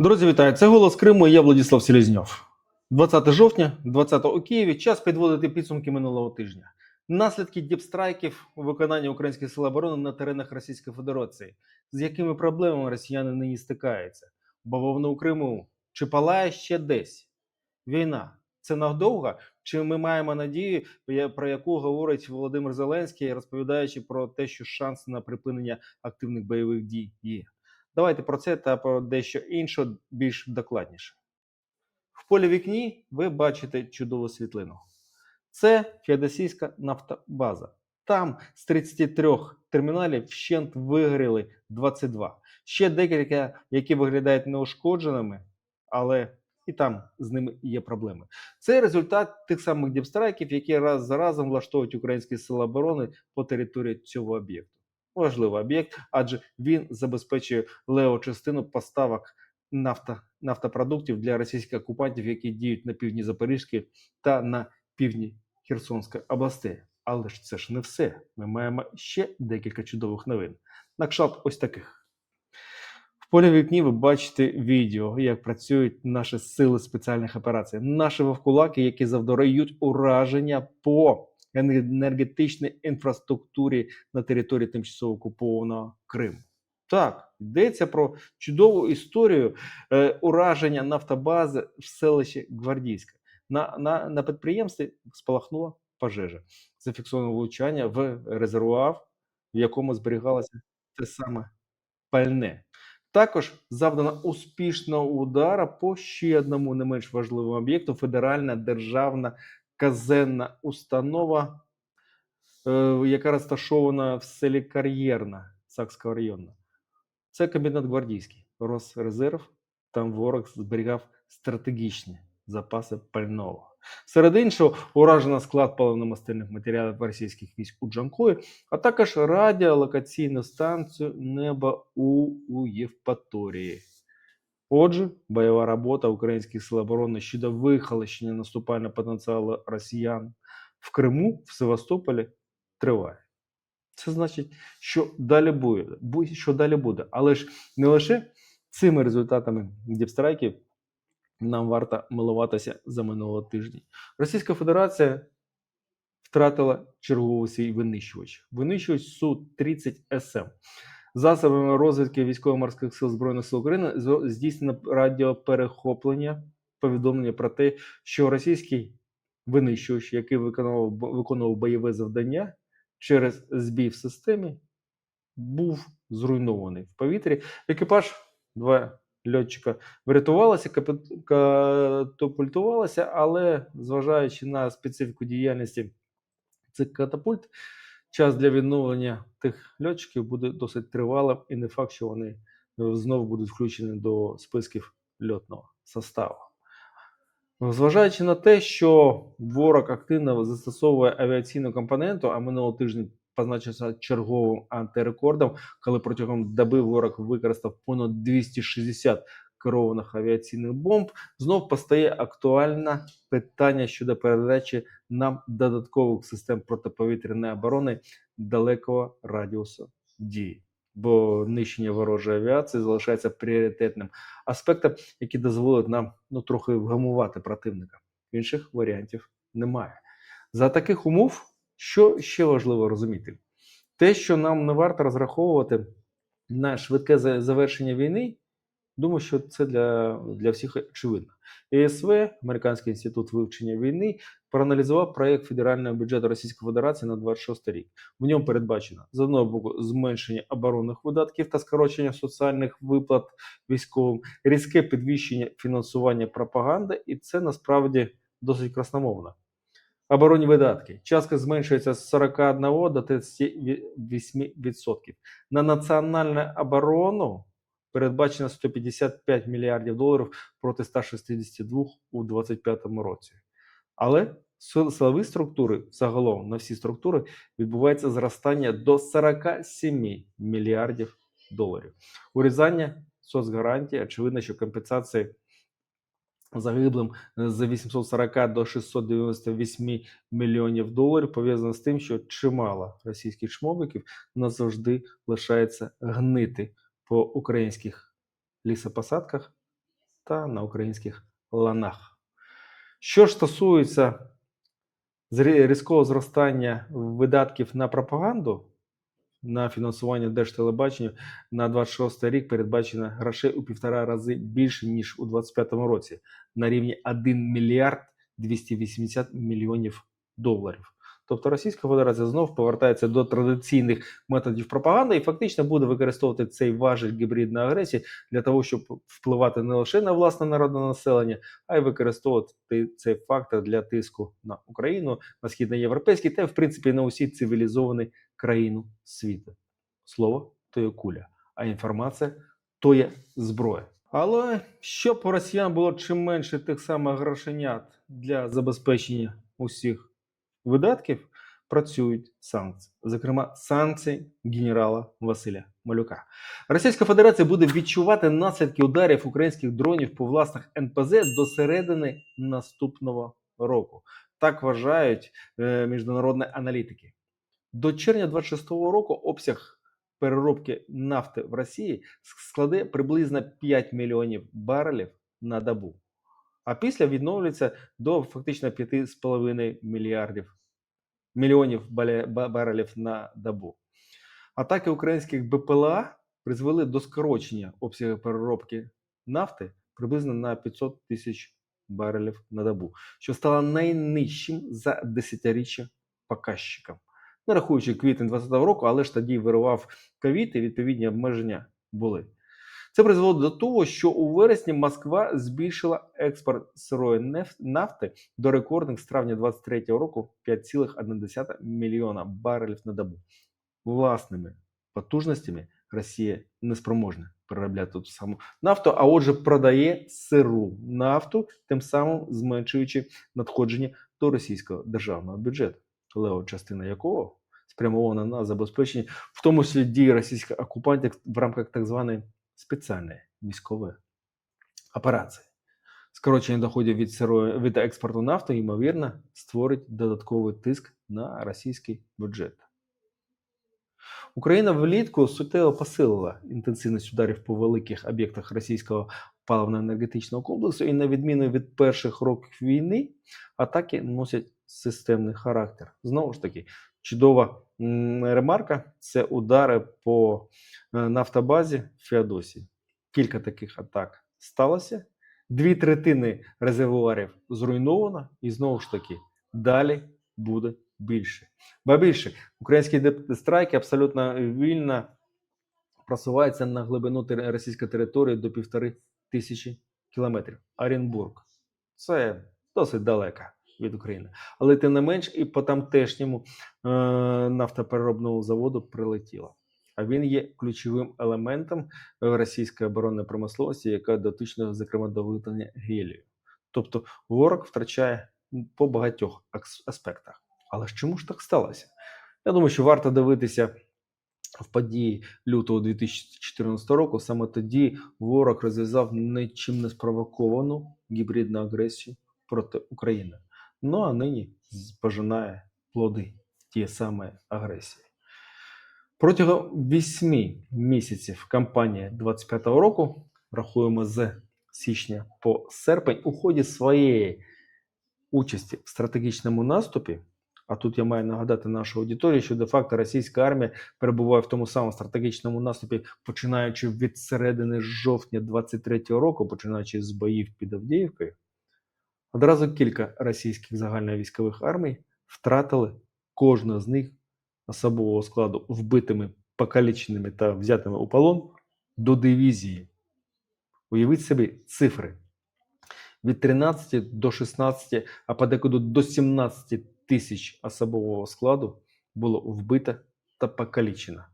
Друзі, вітаю! Це голос Криму. Я Владислав Селезньов. 20 жовтня, 20 у Києві. Час підводити підсумки минулого тижня. Наслідки діпстрайків у виконанні українських сил оборони на теренах Російської Федерації. З якими проблемами росіяни нині стикаються? Бавовна у Криму чи палає ще десь? Війна це надовго? Чи ми маємо надію, про яку говорить Володимир Зеленський, розповідаючи про те, що шанс на припинення активних бойових дій є? Давайте про це та про дещо інше більш докладніше. В полі вікні ви бачите чудову світлину. Це Феодосійська нафтобаза. Там з 33 терміналів вщент вигоріли 22. Ще декілька, які виглядають неушкодженими, але і там з ними є проблеми. Це результат тих самих діпстрайків, які раз за разом влаштовують українські сили оборони по території цього об'єкту. Важливий об'єкт, адже він забезпечує лео частину поставок нафто, нафтопродуктів для російських окупантів, які діють на півдні Запорізької та на півдні Херсонської областей. Але ж це ж не все. Ми маємо ще декілька чудових новин. На кшталт ось таких. В полі вікні ви бачите відео, як працюють наші сили спеціальних операцій, наші вовкулаки, які завдають ураження по енергетичній інфраструктурі на території тимчасово окупованого Криму. Так, йдеться про чудову історію е, ураження нафтобази в селищі Гвардійське. На, на, на підприємстві спалахнула пожежа. Зафіксовано влучання в резервуар, в якому зберігалося те саме пальне. Також завдано успішного удара по ще одному не менш важливому об'єкту Федеральна державна казенна установа, е, яка розташована в селі Кар'єрна Сакського району. Це кабінет гвардійський, Росрезерв. Там ворог зберігав стратегічні запаси пального. Серед іншого, уражено склад паливно-мастильних матеріалів російських військ у Джанкої, а також радіолокаційну станцію неба у, у. Отже, бойова робота українських сил оборони щодо вихолощення наступального потенціалу росіян в Криму, в Севастополі триває. Це значить, що далі буде, бу- що далі буде. Але ж не лише цими результатами діпстрайків нам варто милуватися за минулого тижня. Російська Федерація втратила черговий свій винищувач. Винищувач Су-30 СМ. Засобами розвідки військово-морських сил Збройних сил України здійснено радіоперехоплення, повідомлення про те, що російський винищувач, який виконував, виконував бойове завдання через збій в системі, був зруйнований в повітрі. Екіпаж, два льотчика врятувалися, катапультувалися, але зважаючи на специфіку діяльності цих катапульт, час для відновлення тих льотчиків буде досить тривалим, і не факт, що вони е, знову будуть включені до списків льотного составу. Зважаючи на те, що ворог активно застосовує авіаційну компоненту, а минулого тижня позначився черговим антирекордом, коли протягом доби ворог використав понад 260 керованих авіаційних бомб, знов постає актуальне питання щодо передачі нам додаткових систем протиповітряної оборони далекого радіусу дії. Бо нищення ворожої авіації залишається пріоритетним аспектом, який дозволить нам ну, трохи вгамувати противника. Інших варіантів немає. За таких умов, що ще важливо розуміти? Те, що нам не варто розраховувати на швидке завершення війни, думаю, що це для, для всіх очевидно. ЕСВ, Американський інститут вивчення війни, проаналізував проєкт федерального бюджету Російської Федерації на 26 рік. В ньому передбачено з одного боку зменшення оборонних видатків та скорочення соціальних виплат військовим, різке підвищення фінансування пропаганди, і це насправді досить красномовно. Оборонні видатки. Частка зменшується з 41 до 38%. На національну оборону передбачено 155 мільярдів доларів проти 162 у 2025 році. Але силові структури загалом на всі структури відбувається зростання до 47 мільярдів доларів. Урізання соцгарантій, очевидно, що компенсації загиблим е, з 840 до 698 мільйонів доларів пов'язано з тим, що чимало російських чмовиків назавжди лишається гнити по українських лісопосадках та на українських ланах. Що ж стосується різкого зростання видатків на пропаганду, на фінансування держтелебачення на 26 рік передбачено грошей у півтора рази більше, ніж у 2025 році, на рівні 1 мільярд 280 мільйонів доларів. Тобто Російська Федерація знов повертається до традиційних методів пропаганди і фактично буде використовувати цей важіль гібридної агресії для того, щоб впливати не лише на власне народне населення, а й використовувати цей фактор для тиску на Україну, на східноєвропейські та, в принципі, на усі цивілізовані країни світу. Слово то є куля, а інформація то є зброя. Але щоб у росіян було чим менше тих самих грошенят для забезпечення усіх видатків, працюють санкції, зокрема санкції генерала Василя Малюка. Російська Федерація буде відчувати наслідки ударів українських дронів по власних НПЗ до середини наступного року. Так вважають е, міжнародні аналітики. До червня 26-го року обсяг переробки нафти в Росії складе приблизно 5 мільйонів барелів на добу. А після відновлюється до фактично 5,5 мільярдів мільйонів барелів на добу. Атаки українських БПЛА призвели до скорочення обсягу переробки нафти приблизно на 500 тисяч барелів на добу, що стало найнижчим за десятиріччя показчиком. Не рахуючи квітень 2020 року, але ж тоді вирував ковід і відповідні обмеження були. Це призвело до того, що у вересні Москва збільшила експорт сирої нафти до рекордних з травня 2023 року 5,1 мільйона барелів на добу. Власними потужностями Росія не спроможна переробляти ту саму нафту, а отже, продає сиру нафту, тим самим зменшуючи надходження до російського державного бюджету, лева частина якого спрямована на забезпечення, в тому числі дії російських окупантів в рамках так званої спеціальної військової операції. Скорочення доходів від сирої від експорту нафти, ймовірно, створить додатковий тиск на російський бюджет. Україна влітку суттєво посилила інтенсивність ударів по великих об'єктах російського паливно-енергетичного комплексу, і на відміну від перших років війни, атаки носять системний характер. Знову ж таки, чудова ремарка це удари по е, нафтобазі Феодосії. Кілька таких атак сталося. Дві третини резервуарів зруйновано, і знову ж таки, далі буде більше. Ба більше, українські страйки абсолютно вільно просуваються на глибину російської території до півтори тисячі кілометрів. Оренбург це досить далеко від України. Але тим не менш, і по тамтешньому е, нафтопереробному заводу прилетіло. А він є ключовим елементом е, російської оборонної промисловості, яка дотична, зокрема, до виготовлення гелію. Тобто ворог втрачає по багатьох аспектах. Але ж чому ж так сталося? Я думаю, що варто дивитися в події лютого 2014 року. Саме тоді ворог розв'язав нічим не спровоковану гібридну агресію проти України. Ну а нині пожинає плоди тієї самої агресії. Протягом 8 місяців кампанії 25-го року, рахуємо з січня по серпень, у ході своєї участі в стратегічному наступі. А тут я маю нагадати нашу аудиторію, що де-факто російська армія перебуває в тому самому стратегічному наступі, починаючи від середини жовтня 23-го року, починаючи з боїв під Авдіївкою. Одразу кілька російських загальновійськових армій втратили кожна з них особового складу вбитими, покаліченими та взятими у полон до дивізії. Уявіть собі цифри від 13 до 16, а подекуди до 17 тисяч особового складу було вбито та покалічено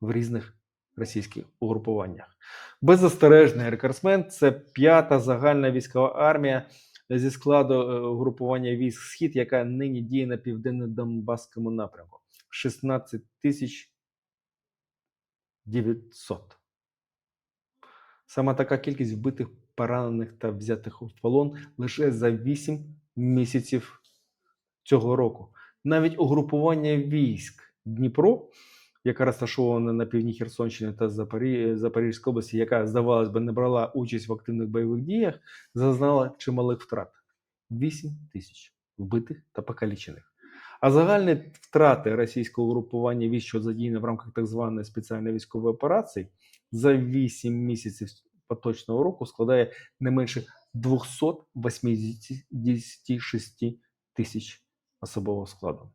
в різних російських угрупуваннях. Беззастережний рекордсмен це п'ята загальна військова армія зі складу е, угрупування військ Схід, яка нині діє на південно-донбаському напрямку. 16 тисяч 900. Саме така кількість вбитих, поранених та взятих у полон лише за 8 місяців цього року. Навіть угрупування військ Дніпро яка розташована на півдні Херсонщини та Запорі... Запорізької області, яка, здавалось би, не брала участь в активних бойових діях, зазнала чималих втрат 8 тисяч вбитих та покалічених. А загальні втрати російського угрупування військ, що задіяне в рамках так званої спеціальної військової операції, за 8 місяців поточного року складає не менше 286 тисяч особового складу.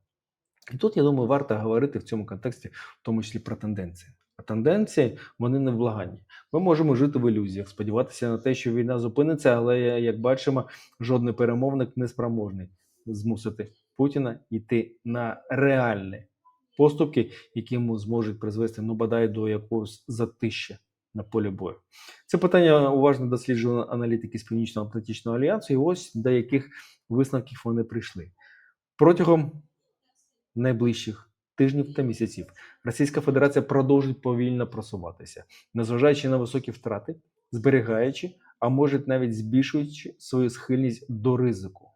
І тут, я думаю, варто говорити в цьому контексті, в тому числі про тенденції. А тенденції вони невблаганні. Ми можемо жити в ілюзіях, сподіватися на те, що війна зупиниться, але як бачимо, жодний перемовник не спроможний змусити Путіна йти на реальні поступки, які йому зможуть призвести ну бодай до якогось затища на полі бою. Це питання уважно досліджували аналітики з Північно-Атлантичного альянсу, і ось до яких висновків вони прийшли протягом найближчих тижнів та місяців Російська Федерація продовжить повільно просуватися, незважаючи на високі втрати, зберігаючи, а може навіть збільшуючи свою схильність до ризику.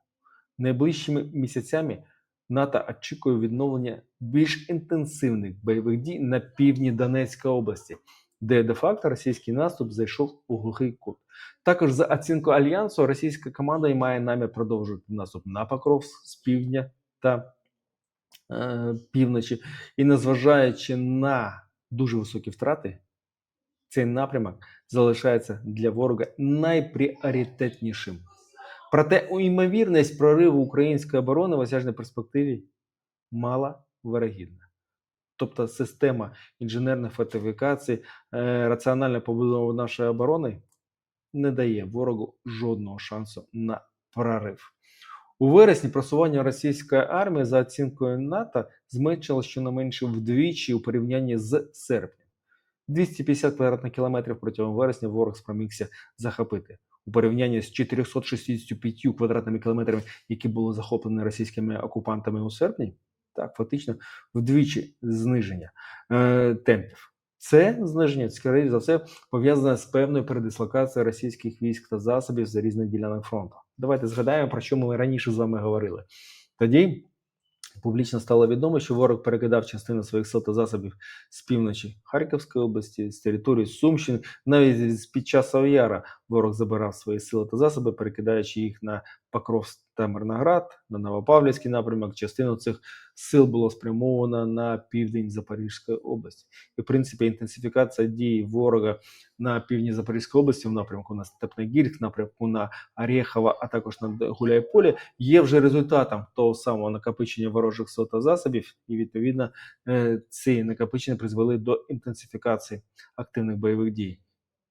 Найближчими місяцями НАТО очікує відновлення більш інтенсивних бойових дій на півдні Донецької області, де де-факто російський наступ зайшов у глухий кут. Також за оцінкою альянсу, російська команда і має намір продовжувати наступ на Покровськ з півдня та півночі. І незважаючи на дуже високі втрати, цей напрямок залишається для ворога найпріоритетнішим. Проте ймовірність прориву української оборони в осяжній перспективі мала вирогідна. Тобто система інженерних фортифікацій, е, раціональна побудова нашої оборони не дає ворогу жодного шансу на прорив. У вересні просування російської армії за оцінкою НАТО зменшило щонайменше вдвічі у порівнянні з серпнем. 250 квадратних кілометрів протягом вересня ворог спромігся захопити у порівнянні з 465 квадратними кілометрами, які були захоплені російськими окупантами у серпні. Так, фактично вдвічі зниження е, темпів. Це зниження, скоріше за все, пов'язане з певною передислокацією російських військ та засобів за різних ділянок фронту. Давайте згадаємо, про що ми раніше з вами говорили. Тоді публічно стало відомо, що ворог перекидав частину своїх сил та засобів з півночі Харківської області, з території Сумщини. Навіть під час Ав'яра ворог забирав свої сили та засоби, перекидаючи їх на Покровськ та Мирноград, на Новопавлівський напрямок. Частину цих сил було спрямовано на південь Запорізької області. І в принципі інтенсифікація дій ворога на півдні Запорізької області в напрямку на Степногірськ, напрямку на Орєхова, а також на Гуляйполі, є вже результатом того самого накопичення ворожих сил та засобів, і відповідно е, ці накопичення призвели до інтенсифікації активних бойових дій.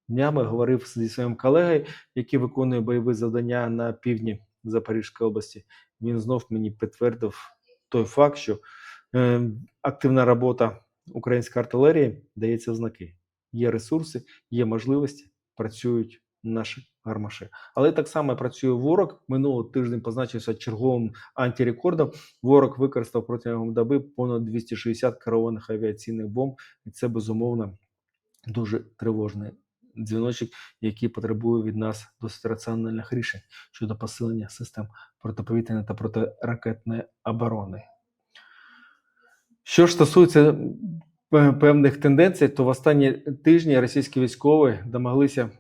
Днями говорив зі своїм колегою, який виконує бойові завдання на півдні Запорізької області. Він знов мені підтвердив той факт, що е, активна робота української артилерії дається в знаки. Є ресурси, є можливості, працюють наші гармаші. Але так само працює ворог. Минулого тиждень позначився черговим антирекордом. Ворог використав протягом доби понад 260 керованих авіаційних бомб, і це безумовно дуже тривожний дзвіночок, який потребує від нас досить раціональних рішень щодо посилення систем протиповітряної та протиракетної оборони. Що ж стосується е, певних тенденцій, то в останні тижні російські військові домоглися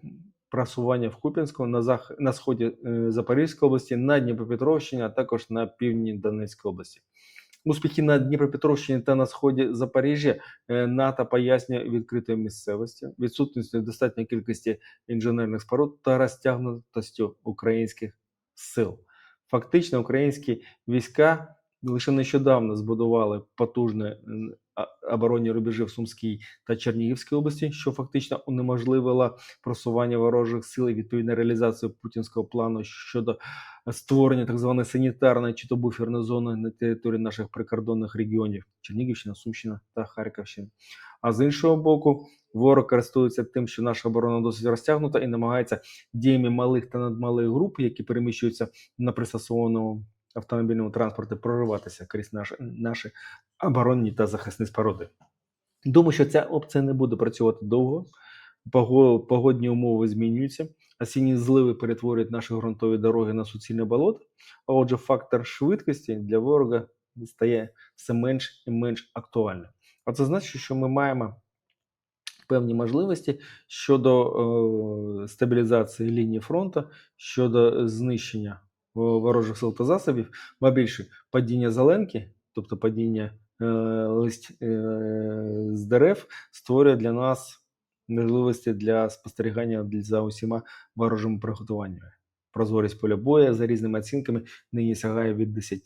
просування в Куп'янську на зах... на сході е, Запорізької області, на Дніпропетровщині, а також на півдні Донецької області. Успіхи на Дніпропетровщині та на сході Запоріжжя е, НАТО пояснює відкритою місцевості, відсутністю достатньої кількості інженерних споруд та розтягнутостю українських сил. Фактично, українські війська лише нещодавно збудували потужні оборонні рубежі в Сумській та Чернігівській області, що фактично унеможливило просування ворожих сил і відповідно реалізацію путінського плану щодо створення так званої санітарної чи то буферної зони на території наших прикордонних регіонів Чернігівщина, Сумщина та Харківщина. А з іншого боку, ворог користується тим, що наша оборона досить розтягнута і намагається діями малих та надмалих груп, які переміщуються на пристосованому автомобільному транспорті, прориватися крізь наші, наші оборонні та захисні споруди. Думаю, що ця опція не буде працювати довго. Погодні умови змінюються. Осінні зливи перетворюють наші ґрунтові дороги на суцільне болото. А отже, фактор швидкості для ворога стає все менш і менш актуальним. А це значить, що ми маємо певні можливості щодо е, стабілізації лінії фронту, щодо знищення ворожих сил та засобів, ба більше падіння зеленки, тобто падіння е, листь е, з дерев, створює для нас можливості для спостерігання за усіма ворожими приготуваннями. Прозорість поля бою за різними оцінками нині сягає від 10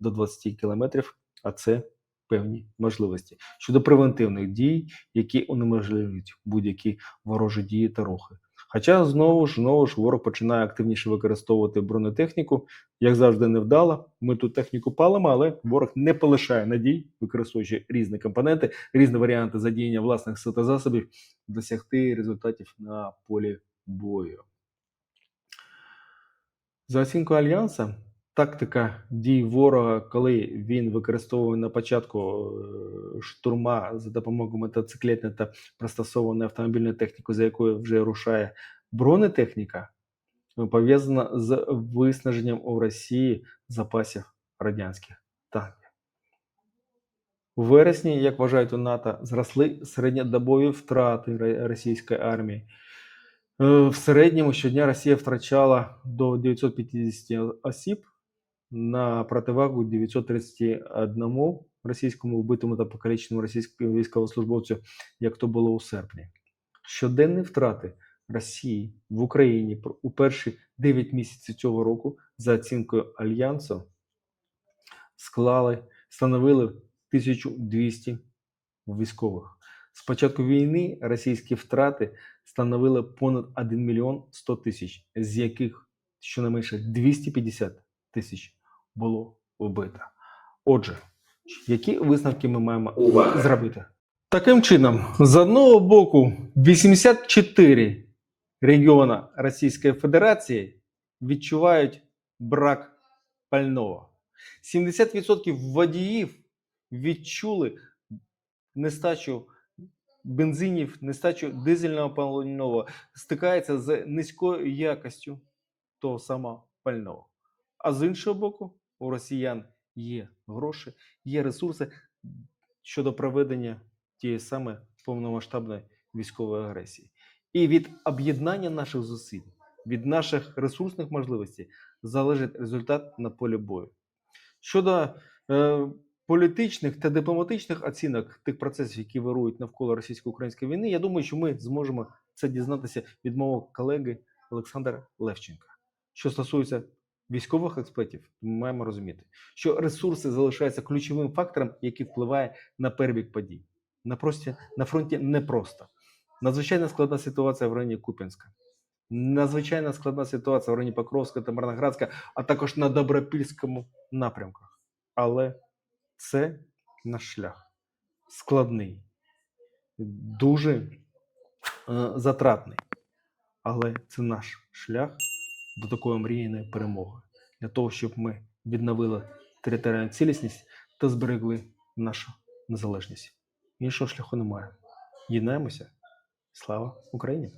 до 20 кілометрів, а це певні можливості щодо превентивних дій, які унеможливлюють будь-які ворожі дії та рухи. Хоча знову ж знову ж ворог починає активніше використовувати бронетехніку, як завжди, невдало. Ми тут техніку палимо, але ворог не полишає надій, використовуючи різні компоненти, різні варіанти задіяння власних сил та засобів, досягти результатів на полі бою. За оцінкою альянса, тактика дій ворога, коли він використовує на початку е, штурма за допомогою мотоциклетної та пристосованої автомобільної техніки, за якою вже рушає бронетехніка, е, пов'язана з виснаженням у Росії запасів радянських танків. У вересні, як вважають у НАТО, зросли середньодобові втрати російської армії. Е, В середньому щодня Росія втрачала до 950 осіб на противагу 931 російському вбитому та покаліченому російському військовослужбовцю, як то було у серпні. Щоденні втрати Росії в Україні у перші 9 місяців цього року, за оцінкою Альянсу, склали, становили 1200 військових. З початку війни російські втрати становили понад 1 мільйон 100 тисяч, з яких щонайменше 250 тисяч було вбито. Отже, які висновки ми маємо зробити? Таким чином, з одного боку, 84 регіона Російської Федерації відчувають брак пального. 70% водіїв відчули нестачу бензинів, нестачу дизельного пального, стикається з низькою якостю того самого пального. А з іншого боку, у росіян є гроші, є ресурси щодо проведення тієї самої повномасштабної військової агресії. І від об'єднання наших зусиль, від наших ресурсних можливостей залежить результат на полі бою. Щодо е, політичних та дипломатичних оцінок тих процесів, які вирують навколо російсько-української війни, я думаю, що ми зможемо це дізнатися від мого колеги Олександра Левченка. Що стосується військових експертів, ми маємо розуміти, що ресурси залишаються ключовим фактором, який впливає на перебіг подій. На, прості, на фронті непросто. Надзвичайно складна ситуація в районі Куп'янська. Надзвичайно складна ситуація в районі Покровська та Марноградська, а також на Добропільському напрямках. Але це наш шлях складний, дуже е, затратний. Але це наш шлях до такої мрійної перемоги для того, щоб ми відновили територіальну цілісність та зберегли нашу незалежність. Іншого шляху немає. Єднаємося. Слава Україні!